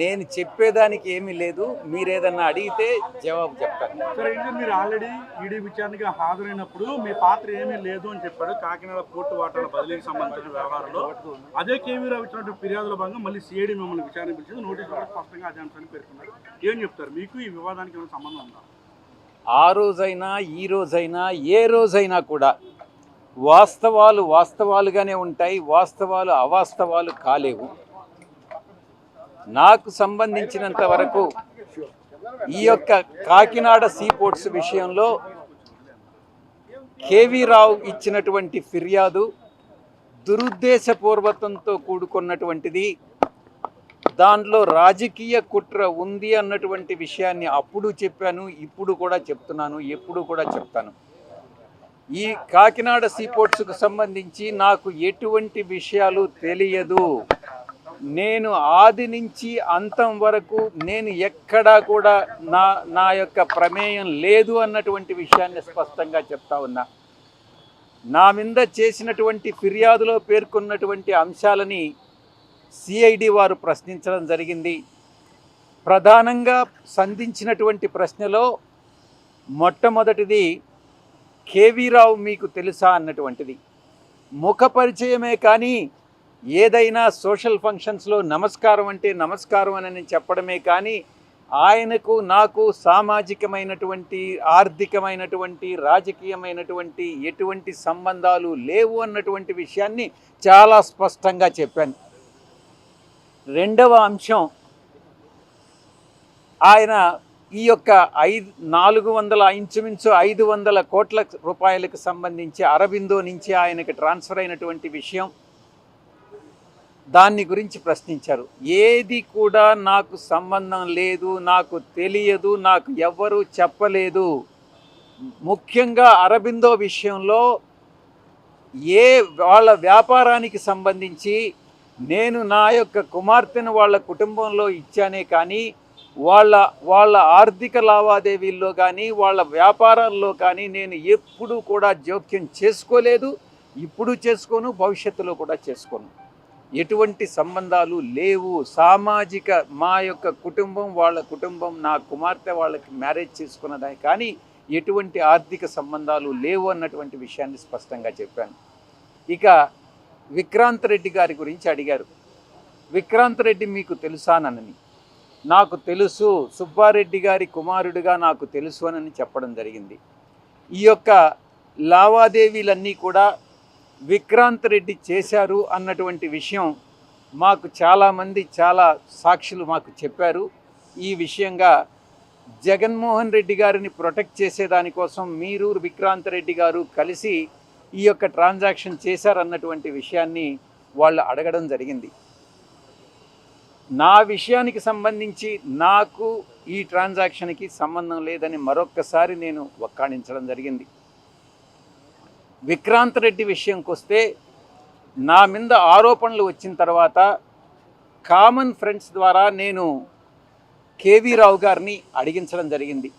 నేను చెప్పేదానికి ఏమీ లేదు. మీరేదన్నా అడిగితే జవాబు చెప్తాను. సరే ఏంటంటే మీరు ఆల్రెడీ ఈడీ విచారణకి హాజరైనప్పుడు మీ పాత్ర ఏమీ లేదు అని చెప్పాడు కాకినాడ పోర్టు వాటర్ బదిలీకి సంబంధించిన వ్యవహారంలో అదే కేవీరావు ఇచ్చినటువంటి ఫిర్యాదుల భాగంగా మళ్ళీ సిఐడి మిమ్మల్ని విచారణ పిలిచింది నోటీస్ కూడా స్పష్టంగా అదే అంశాన్ని పేర్కొన్నారు. ఏం చెప్తారు? మీకు ఈ వివాదానికి ఏమైనా సంబంధం ఉందా? ఆ రోజైనా ఈ రోజైనా ఏ రోజైనా కూడా వాస్తవాలు వాస్తవాలుగానే ఉంటాయి. వాస్తవాలు అవాస్తవాలు కాలేవు. నాకు సంబంధించినంత వరకు ఈ యొక్క కాకినాడ సీపోర్ట్స్ విషయంలో కేవీ రావు ఇచ్చినటువంటి ఫిర్యాదు దురుద్దేశపూర్వకంతో కూడుకున్నటువంటిది. దాంట్లో రాజకీయ కుట్ర ఉంది అన్నటువంటి విషయాన్ని అప్పుడు చెప్పాను ఇప్పుడు కూడా చెప్తున్నాను ఎప్పుడు కూడా చెప్తాను. ఈ కాకినాడ సీపోర్ట్స్కు సంబంధించి నాకు ఎటువంటి విషయాలు తెలియదు. నేను ఆది నుంచి అంతం వరకు నేను ఎక్కడా కూడా నా నా యొక్క ప్రమేయం లేదు అన్నటువంటి విషయాన్ని స్పష్టంగా చెప్తా ఉన్నా. నా మీద చేసినటువంటి ఫిర్యాదులో పేర్కొన్నటువంటి అంశాలని సిఐడి వారు ప్రశ్నించడం జరిగింది. ప్రధానంగా సంధించినటువంటి ప్రశ్నలో మొట్టమొదటిది కేవీరావు మీకు తెలుసా అన్నటువంటిది. ముఖ పరిచయమే కానీ ఏదైనా సోషల్ ఫంక్షన్స్లో నమస్కారం అంటే నమస్కారం అని చెప్పడమే కానీ ఆయనకు నాకు సామాజికమైనటువంటి ఆర్థికమైనటువంటి రాజకీయమైనటువంటి ఎటువంటి సంబంధాలు లేవు అన్నటువంటి విషయాన్ని చాలా స్పష్టంగా చెప్పాను. రెండవ అంశం ఆయన ఈ యొక్క ఐదు నాలుగు వందల ఇంచుమించు ఐదు వందల కోట్ల రూపాయలకు సంబంధించి అరబిందో నుంచి ఆయనకి ట్రాన్స్ఫర్ అయినటువంటి విషయం దాన్ని గురించి ప్రశ్నించారు. ఏది కూడా నాకు సంబంధం లేదు నాకు తెలియదు నాకు ఎవ్వరూ చెప్పలేదు. ముఖ్యంగా అరబిందో విషయంలో ఏ వాళ్ళ వ్యాపారానికి సంబంధించి నేను నా యొక్క కుమార్తెను వాళ్ళ కుటుంబంలో ఇచ్చానే కానీ వాళ్ళ వాళ్ళ ఆర్థిక లావాదేవీల్లో కానీ వాళ్ళ వ్యాపారాల్లో కానీ నేను ఎప్పుడూ కూడా జోక్యం చేసుకోలేదు. ఇప్పుడు చేసుకోను భవిష్యత్తులో కూడా చేసుకోను. ఎటువంటి సంబంధాలు లేవు. సామాజిక మా యొక్క కుటుంబం వాళ్ళ కుటుంబం నా కుమార్తె వాళ్ళకి మ్యారేజ్ చేసుకున్నదాన్ని. కానీ ఎటువంటి ఆర్థిక సంబంధాలు లేవు అన్నటువంటి విషయాన్ని స్పష్టంగా చెప్పాను. ఇక విక్రాంత్ రెడ్డి గారి గురించి అడిగారు. విక్రాంత్ రెడ్డి మీకు తెలుసానని నాకు తెలుసు సుబ్బారెడ్డి గారి కుమారుడిగా నాకు తెలుసు అని చెప్పడం జరిగింది. ఈ యొక్క లావాదేవీలన్నీ కూడా విక్రాంత్ రెడ్డి చేశారు అన్నటువంటి విషయం మాకు చాలామంది చాలా సాక్షులు మాకు చెప్పారు. ఈ విషయంగా జగన్మోహన్ రెడ్డి గారిని ప్రొటెక్ట్ చేసేదానికోసం మీరు విక్రాంత్ రెడ్డి గారు కలిసి ఈ యొక్క ట్రాన్సాక్షన్ చేశారన్నటువంటి విషయాన్ని వాళ్ళు అడగడం జరిగింది. నా విషయానికి సంబంధించి నాకు ఈ ట్రాన్సాక్షన్కి సంబంధం లేదని మరొక్కసారి నేను వక్కాణించడం జరిగింది. విక్రాంత్ రెడ్డి విషయంకి వస్తే నా మీద ఆరోపణలు వచ్చిన తర్వాత కామన్ ఫ్రెండ్స్ ద్వారా నేను కేవీ రావు గారిని అడిగించడం జరిగింది.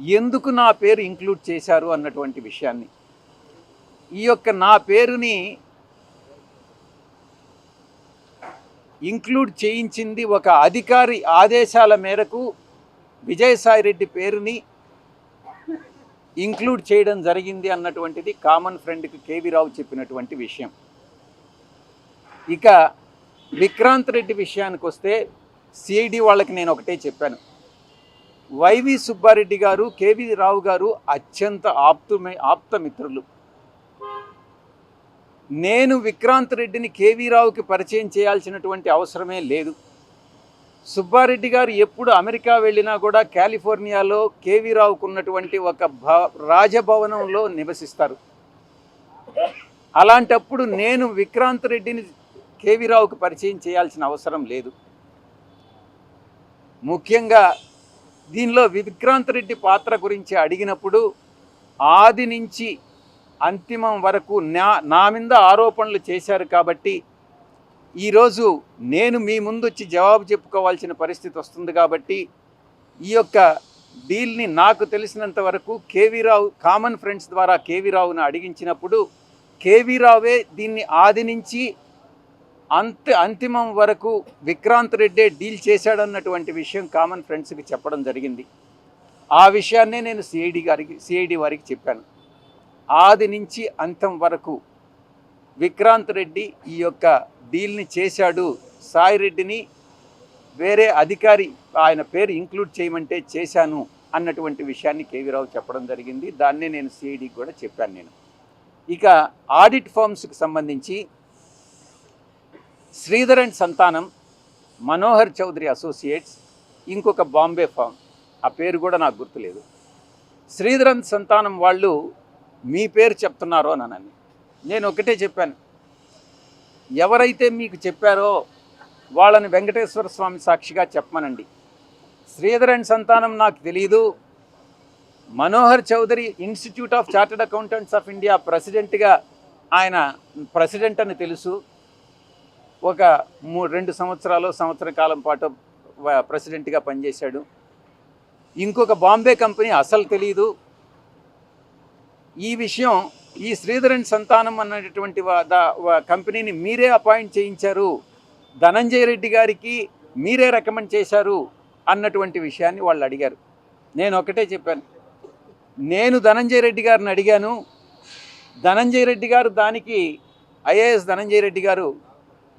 ఎందుకు నా పేరు ఇంక్లూడ్ చేశారు అన్నటువంటి విషయాన్ని. ఈ యొక్క నా పేరుని ఇంక్లూడ్ చేయించింది ఒక అధికారి ఆదేశాల మేరకు విజయసాయిరెడ్డి పేరుని ఇంక్లూడ్ చేయడం జరిగింది అన్నటువంటిది కామన్ ఫ్రెండ్కి కేవీ రావు చెప్పినటువంటి విషయం. ఇక విక్రాంత్ రెడ్డి విషయానికి వస్తే సిఐడి వాళ్ళకి నేను ఒకటే చెప్పాను. వైవి సుబ్బారెడ్డి గారు కేవీ రావు గారు అత్యంత ఆప్తుమే ఆప్తమిత్రులు. నేను విక్రాంత్ రెడ్డిని కేవీ రావుకి పరిచయం చేయాల్సినటువంటి అవసరమే లేదు. సుబ్బారెడ్డి గారు ఎప్పుడు అమెరికా వెళ్ళినా కూడా కాలిఫోర్నియాలో కేవీ రావుకు ఉన్నటువంటి ఒక భ రాజభవనంలో నివసిస్తారు. అలాంటప్పుడు నేను విక్రాంత్ రెడ్డిని కేవీ రావుకు పరిచయం చేయాల్సిన అవసరం లేదు. ముఖ్యంగా దీనిలో విక్రాంత్ రెడ్డి పాత్ర గురించి అడిగినప్పుడు ఆది నుంచి అంతిమం వరకు నా నా మీద ఆరోపణలు చేశారు కాబట్టి ఈరోజు నేను మీ ముందు వచ్చి జవాబు చెప్పుకోవాల్సిన పరిస్థితి వస్తుంది కాబట్టి ఈ యొక్క డీల్ని నాకు తెలిసినంత వరకు కేవీ రావు కామన్ ఫ్రెండ్స్ ద్వారా కేవీ రావును అడిగించినప్పుడు కేవీ రావే దీన్ని ఆది నుంచి అంత అంతిమం వరకు విక్రాంత్ రెడ్డే డీల్ చేశాడన్నటువంటి విషయం కామన్ ఫ్రెండ్స్కి చెప్పడం జరిగింది. ఆ విషయాన్నే నేను సిఐడి గారికి సిఐడి వారికి చెప్పాను. ఆది నుంచి అంతం వరకు విక్రాంత్ రెడ్డి ఈ యొక్క డీల్ని చేశాడు. సాయి రెడ్డిని వేరే అధికారి ఆయన పేరు ఇంక్లూడ్ చేయమంటే చేశాను అన్నటువంటి విషయాన్ని కేవీ రావు చెప్పడం జరిగింది. దాన్నే నేను సిఐడికి కూడా చెప్పాను నేను. ఇక ఆడిట్ ఫార్మ్స్కి సంబంధించి శ్రీధర్ అండ్ సంతానం మనోహర్ చౌదరి అసోసియేట్స్ ఇంకొక బాంబే ఫామ్. ఆ పేరు కూడా నాకు గుర్తులేదు. శ్రీధరన్ సంతానం వాళ్ళు మీ పేరు చెప్తున్నారో అని నేను ఒకటే చెప్పాను. ఎవరైతే మీకు చెప్పారో వాళ్ళని వెంకటేశ్వర స్వామి సాక్షిగా చెప్పమనండి. శ్రీధర్ అండ్ సంతానం నాకు తెలియదు Manohar Chowdary institute of chartered accountants of India ప్రెసిడెంట్గా ఆయన ప్రెసిడెంట్ అని తెలుసు. ఒక మూ రెండు సంవత్సరాలు సంవత్సర కాలం పాటు ప్రెసిడెంట్గా పనిచేశాడు. ఇంకొక బాంబే కంపెనీ అసలు తెలియదు ఈ విషయం ఈ శ్రీధరన్ సంతానం అన్నటువంటి కంపెనీని మీరే అపాయింట్ చేయించారు. ధనంజయ రెడ్డి గారికి మీరే రికమెండ్ చేశారు అన్నటువంటి విషయాన్ని వాళ్ళు అడిగారు. నేను ఒకటే చెప్పాను. నేను ధనంజయ రెడ్డి గారిని అడిగాను. ధనంజయ రెడ్డి గారు దానికి ఐఏఎస్ ధనంజయ రెడ్డి గారు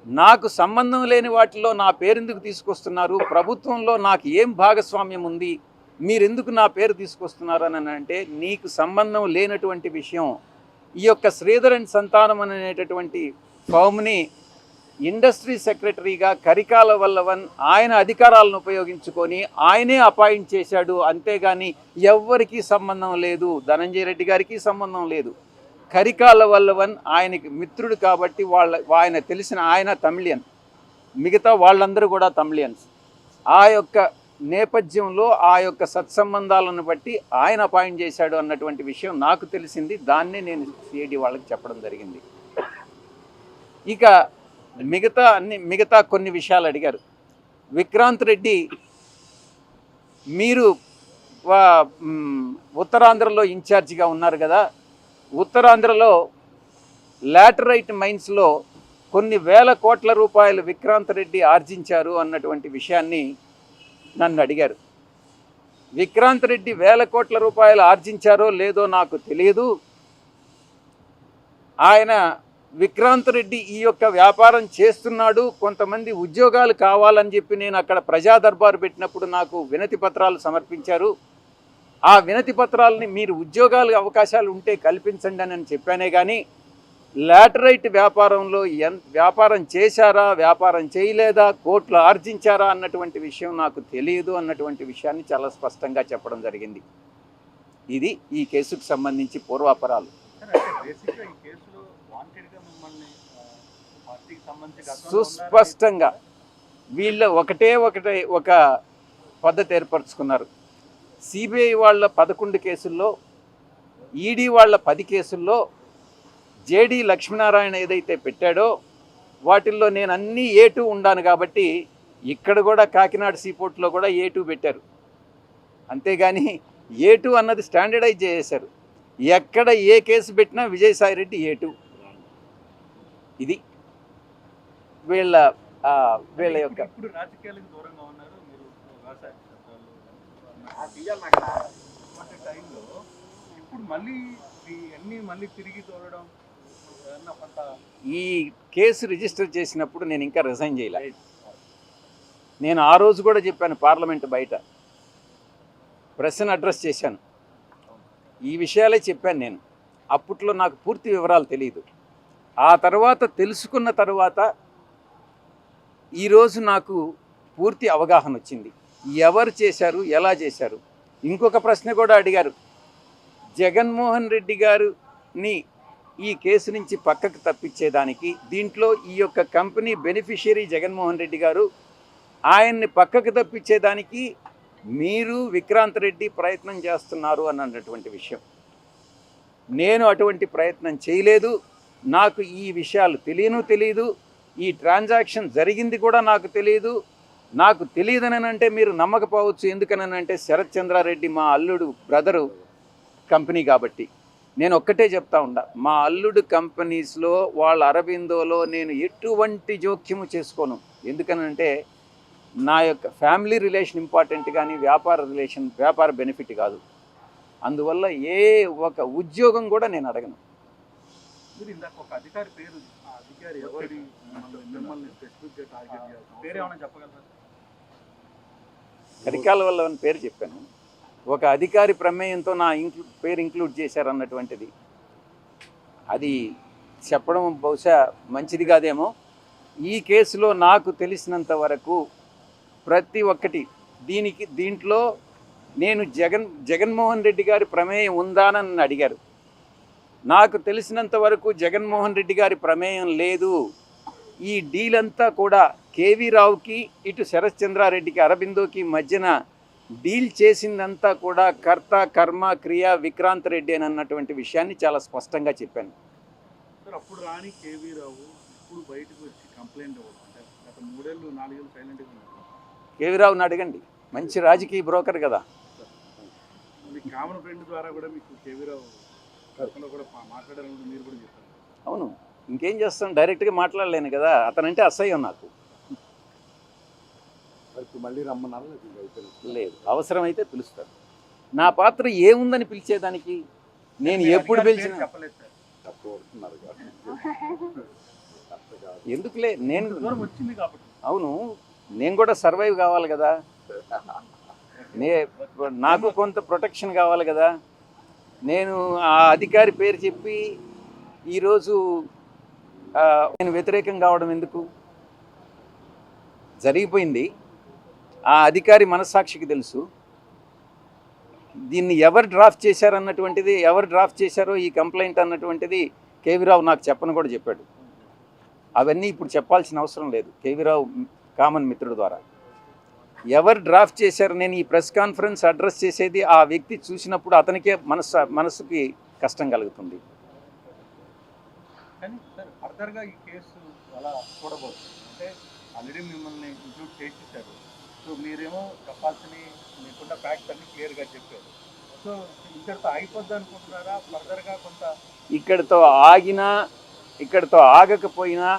నాకు సంబంధం లేని వాటిలో నా పేరెందుకు తీసుకొస్తున్నారు? ప్రభుత్వంలో నాకు ఏం భాగస్వామ్యం ఉంది? మీరెందుకు నా పేరు తీసుకొస్తున్నారు అని అంటే నీకు సంబంధం లేనటువంటి విషయం ఈ యొక్క శ్రీధరన్ సంతానం అనేటటువంటి ఫామ్ని ఇండస్ట్రీ సెక్రటరీగా కరికాల వల్లవన్ ఆయన అధికారాలను ఉపయోగించుకొని ఆయనే అపాయింట్ చేశాడు. అంతేగాని ఎవ్వరికీ సంబంధం లేదు. ధనంజయ రెడ్డి గారికి సంబంధం లేదు. కరికాల వల్లవన్ ఆయనకి మిత్రుడు కాబట్టి వాళ్ళ ఆయన తెలిసిన ఆయన తమిళియన్. మిగతా వాళ్ళందరూ కూడా తమిళియన్స్. ఆ యొక్క నేపథ్యంలో ఆ యొక్క సత్సంబంధాలను బట్టి ఆయన అపాయింట్ చేశాడు అన్నటువంటి విషయం నాకు తెలిసింది. దాన్నే నేను సిఐడి వాళ్ళకి చెప్పడం జరిగింది. ఇక మిగతా అన్ని మిగతా కొన్ని విషయాలు అడిగారు. విక్రాంత్ రెడ్డి మీరు ఉత్తరాంధ్రలో ఇన్ఛార్జిగా ఉన్నారు కదా. ఉత్తరాంధ్రలో లాటరైట్ మైన్స్లో కొన్ని వేల కోట్ల రూపాయలు విక్రాంత్ రెడ్డి ఆర్జించారు అన్నటువంటి విషయాన్ని నన్ను అడిగారు. విక్రాంత్ రెడ్డి వేల కోట్ల రూపాయలు ఆర్జించారో లేదో నాకు తెలియదు ఆయన విక్రాంత్ రెడ్డి ఈ యొక్క వ్యాపారం చేస్తున్నాడు కొంతమంది ఉద్యోగాలు కావాలని చెప్పి నేను అక్కడ ప్రజా దర్బారు పెట్టినప్పుడు నాకు వినతి పత్రాలు సమర్పించారు. ఆ వినతి పత్రాలని మీరు ఉద్యోగాలు అవకాశాలు ఉంటే కల్పించండి అని చెప్పానే కానీ లాటరైట్ వ్యాపారంలో ఎంత వ్యాపారం చేశారా వ్యాపారం చేయలేదా కోట్లు ఆర్జించారా అన్నటువంటి విషయం నాకు తెలియదు అన్నటువంటి విషయాన్ని చాలా స్పష్టంగా చెప్పడం జరిగింది. ఇది ఈ కేసుకు సంబంధించి పూర్వాపరాలు. సుస్పష్టంగా వీళ్ళ ఒకటే ఒకటే ఒక పద్ధతి ఏర్పరచుకున్నారు. సిబిఐ వాళ్ళ పదకొండు కేసుల్లో ఈడీ వాళ్ళ పది కేసుల్లో జేడి లక్ష్మీనారాయణ ఏదైతే పెట్టాడో వాటిల్లో నేను అన్నీ ఏ టూ ఉండాను కాబట్టి ఇక్కడ కూడా కాకినాడ సీపోర్ట్లో కూడా ఏ టూ పెట్టారు. అంతేగాని ఏ టూ అన్నది స్టాండర్డైజ్ చేసేశారు. ఎక్కడ ఏ కేసు పెట్టినా విజయసాయిరెడ్డి ఏ టూ. ఇది వీళ్ళ వీళ్ళ యొక్క ఇప్పుడు- ఇప్పుడు రాజకీయాలకు దూరంగా ఉన్నారు మీరు వ్యవసాయ అటువంటి టైంలో ఇప్పుడు మళ్ళీ అన్ని మళ్ళీ తిరిగి తోలడం కొంత ఈ కేసు రిజిస్టర్ చేసినప్పుడు నేను ఇంకా రిజైన్ చేయలే. నేను ఆ రోజు కూడా చెప్పాను పార్లమెంట్ బయట. ప్రశ్న అడ్రస్ చేశాను. ఈ విషయాలే చెప్పాను నేను. అప్పట్లో నాకు పూర్తి వివరాలు తెలియదు ఆ తర్వాత తెలుసుకున్న తర్వాత ఈరోజు నాకు పూర్తి అవగాహన వచ్చింది. ఎవరు చేశారు ఎలా చేశారు? ఇంకొక ప్రశ్న కూడా అడిగారు. జగన్మోహన్ రెడ్డి గారిని ఈ కేసు నుంచి పక్కకు తప్పించేదానికి దీంట్లో ఈ యొక్క కంపెనీ బెనిఫిషియరీ జగన్మోహన్ రెడ్డి గారు ఆయన్ని పక్కకు తప్పించేదానికి మీరు విక్రాంత్ రెడ్డి ప్రయత్నం చేస్తున్నారు అని అన్నటువంటి విషయం. నేను అటువంటి ప్రయత్నం చేయలేదు. నాకు ఈ విషయాలు తెలియను తెలియదు ఈ ట్రాన్సాక్షన్ జరిగింది కూడా నాకు తెలియదు నాకు తెలియదని అంటే మీరు నమ్మకపోవచ్చు. ఎందుకనంటే శరత్ చంద్రారెడ్డి మా అల్లుడు బ్రదరు కంపెనీ కాబట్టి. నేను ఒక్కటే చెప్తా ఉండా. మా అల్లుడు కంపెనీస్లో వాళ్ళ అరబిందోలో నేను ఎటువంటి జోక్యము చేసుకోను. ఎందుకనంటే నా యొక్క ఫ్యామిలీ రిలేషన్ ఇంపార్టెంట్ కానీ వ్యాపార రిలేషన్ వ్యాపార బెనిఫిట్ కాదు. అందువల్ల ఏ ఒక ఉద్యోగం కూడా నేను అడగను. కరికాల వల్ల పేరు చెప్పాను? ఒక అధికారి ప్రమేయంతో నా ఇంక్లూ పేరు ఇంక్లూడ్ చేశారన్నటువంటిది. అది చెప్పడం బహుశా మంచిది కాదేమో. ఈ కేసులో నాకు తెలిసినంత వరకు ప్రతి ఒక్కటి దీనికి దీంట్లో నేను జగన్ జగన్మోహన్ రెడ్డి గారి ప్రమేయం ఉందానని అడిగారు. నాకు తెలిసినంత వరకు జగన్మోహన్ రెడ్డి గారి ప్రమేయం లేదు. ఈ డీల్ అంతా కూడా కేవీ రావుకి ఇటు శరశ్చంద్రారెడ్డికి అరబిందోకి మధ్యన డీల్ చేసిందంతా కూడా కర్త కర్మ క్రియ విక్రాంత్ రెడ్డి అని అన్నటువంటి విషయాన్ని చాలా స్పష్టంగా చెప్పాను. అప్పుడు రాని కేవీ రావు ఇప్పుడు బయటకు వచ్చి కంప్లైంట్ గత మూడేళ్ళు నాలుగేళ్ళు సైలెంట్గా కేవీ రావుని అడగండి. మంచి రాజకీయ బ్రోకర్ కదా. మీ కామన్ ఫ్రెండ్ ద్వారా కూడా మీకు కేవీ రావు కూడా మాట్లాడాలని మీరు కూడా చెప్పారు. అవును. ఇంకేం చేస్తాం? డైరెక్ట్గా మాట్లాడలేను కదా. అతనంటే అసహ్యం నాకు. మళ్ళీ రమ్మన్నారు లేదా? అవసరమైతే పిలుస్తారు. నా పాత్ర ఏముందని పిలిచేదానికి నేను ఎప్పుడు పిలిచినా. ఎందుకులే? నేను అవును. నేను కూడా సర్వైవ్ కావాలి కదా. నే నాకు కొంత ప్రొటెక్షన్ కావాలి కదా. నేను ఆ అధికారి పేరు చెప్పి ఈరోజు నేను వ్యతిరేకం కావడం ఎందుకు? జరిగిపోయింది. ఆ అధికారి మనస్సాక్షికి తెలుసు. దీన్ని ఎవరు డ్రాఫ్ట్ చేశారన్నటువంటిది ఎవరు డ్రాఫ్ట్ చేశారో ఈ కంప్లైంట్ అన్నటువంటిది కేవీరావు నాకు చెప్పను కూడా చెప్పాడు. అవన్నీ ఇప్పుడు చెప్పాల్సిన అవసరం లేదు కేవీరావు కామన్ మిత్రుడు ద్వారా. ఎవరు డ్రాఫ్ట్ చేశారు నేను ఈ ప్రెస్ కాన్ఫరెన్స్ అడ్రస్ చేసేది ఆ వ్యక్తి చూసినప్పుడు అతనికే మనసు మనసుకి కష్టం కలుగుతుంది. కానీ సార్ ఫర్దర్గా ఈ కేసు అలా చూడబోతుంది అంటే ఆల్రెడీ మిమ్మల్ని ఇంక్లూడ్ చేసేసారు. సో మీరేమో చెప్పాల్సినవి మీకున్న ఫ్యాక్ట్స్ అన్ని క్లియర్గా చెప్పారు. సో ఇక్కడితో అయిపోద్ది అనుకుంటున్నారా? ఫర్దర్గా కొంత ఇక్కడితో ఆగినా ఇక్కడితో ఆగకపోయినా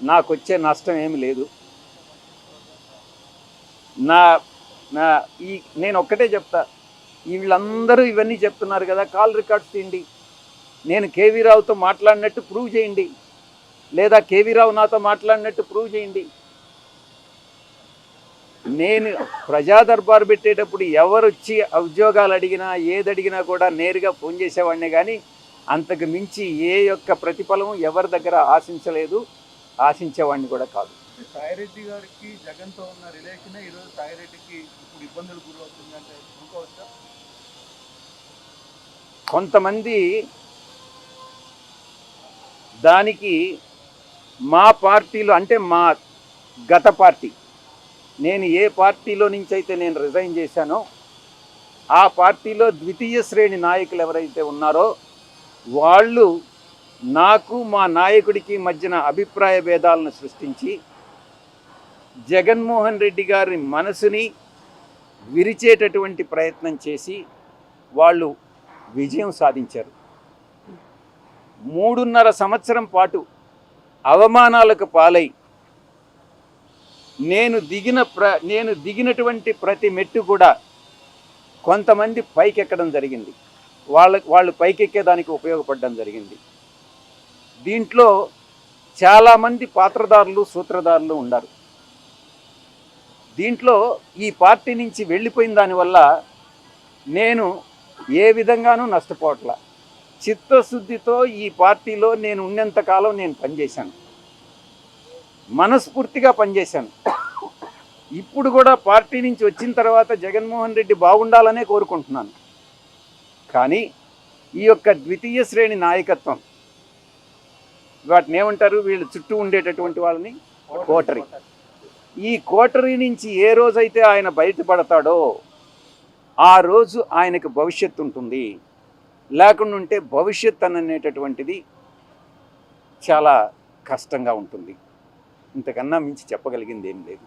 నాకు వచ్చే నష్టం ఏమి లేదు. నా నా ఈ నేను ఒక్కటే చెప్తా. వీళ్ళందరూ ఇవన్నీ చెప్తున్నారు కదా కాల్ రికార్డ్స్ తీయండి. నేను కేవీ రావుతో మాట్లాడినట్టు ప్రూవ్ చేయండి. లేదా కేవీ రావు నాతో మాట్లాడినట్టు ప్రూవ్ చేయండి. నేను ప్రజా దర్బారు పెట్టేటప్పుడు ఎవరు వచ్చి ఉద్యోగాలు అడిగినా ఏది అడిగినా కూడా నేరుగా ఫోన్ చేసేవాడిని కానీ అంతకు మించి ఏ యొక్క ప్రతిఫలం ఎవరి దగ్గర ఆశించలేదు ఆశించేవాడిని కూడా కాదు. సాయిరెడ్డి గారికి జగన్తో ఉన్న రిలేషన్ ఈరోజు సాయిరెడ్డికి ఇప్పుడు ఇబ్బందులు గురవుతుందంటే అనుకోవచ్చా? కొంతమంది దానికి మా పార్టీలో అంటే మా గత పార్టీ నేను ఏ పార్టీలో నుంచి అయితే నేను రిజైన్ చేశానో ఆ పార్టీలో ద్వితీయ శ్రేణి నాయకులు ఎవరైతే ఉన్నారో వాళ్ళు నాకు మా నాయకుడికి మధ్యన అభిప్రాయ భేదాలను సృష్టించి జగన్మోహన్ రెడ్డి గారి మనసుని విరిచేటటువంటి ప్రయత్నం చేసి వాళ్ళు విజయం సాధించారు. మూడున్నర సంవత్సరం పాటు అవమానాలకు పాలై నేను దిగిన ప్ర నేను దిగినటువంటి ప్రతి మెట్టు కూడా కొంతమంది పైకెక్కడం జరిగింది. వాళ్ళ వాళ్ళు పైకెక్కేదానికి ఉపయోగపడడం జరిగింది. దీంట్లో చాలామంది పాత్రదారులు సూత్రధారులు ఉన్నారు. దీంట్లో ఈ పార్టీ నుంచి వెళ్ళిపోయిన దానివల్ల నేను ఏ విధంగానూ నష్టపోవట్లా. చిత్తశుద్ధితో ఈ పార్టీలో నేను ఉన్నంతకాలం నేను పనిచేశాను. మనస్ఫూర్తిగా పనిచేశాను. ఇప్పుడు కూడా పార్టీ నుంచి వచ్చిన తర్వాత జగన్మోహన్ రెడ్డి బాగుండాలనే కోరుకుంటున్నాను. కానీ ఈ యొక్క ద్వితీయ శ్రేణి నాయకత్వం వాటిని ఏమంటారు? వీళ్ళు చుట్టూ ఉండేటటువంటి వాళ్ళని కోటరీ. ఈ కోటరీ నుంచి ఏ రోజైతే ఆయన బయటపడతాడో ఆ రోజు ఆయనకు భవిష్యత్తు ఉంటుంది. లేకుండా ఉంటే భవిష్యత్ అనేటటువంటిది చాలా కష్టంగా ఉంటుంది. ఇంతకన్నా మించి చెప్పగలిగింది ఏం లేదు.